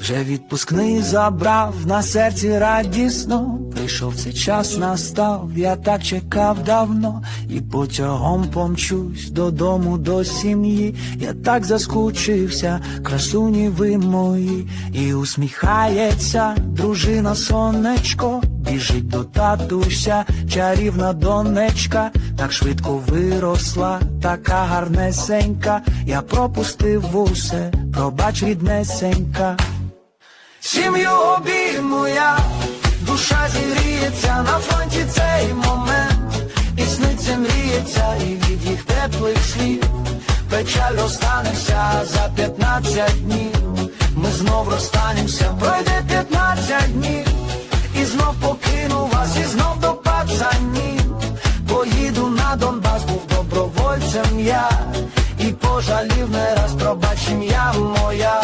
Вже відпускний забрав на серці радісно. Прийшов цей час настав, я так чекав давно, і потягом помчусь додому до сім'ї. Я так заскучився, красуні ви мої, і усміхається дружина сонечко, біжить до татуся, чарівна донечка, так швидко виросла, така гарнесенька. Я пропустив усе, пробач ріднесенька. Сім'ю обійму я, душа зігріється на фронті цей момент, і сниться мріється, і від їх теплих слів. Печаль розстанеться за 15 днів. Ми знов розстанемося, пройде 15 днів, і знов покину вас, і знов до пацанів. Поїду на Донбас, був добровольцем я, і пожалів не раз пробач ім'я моя,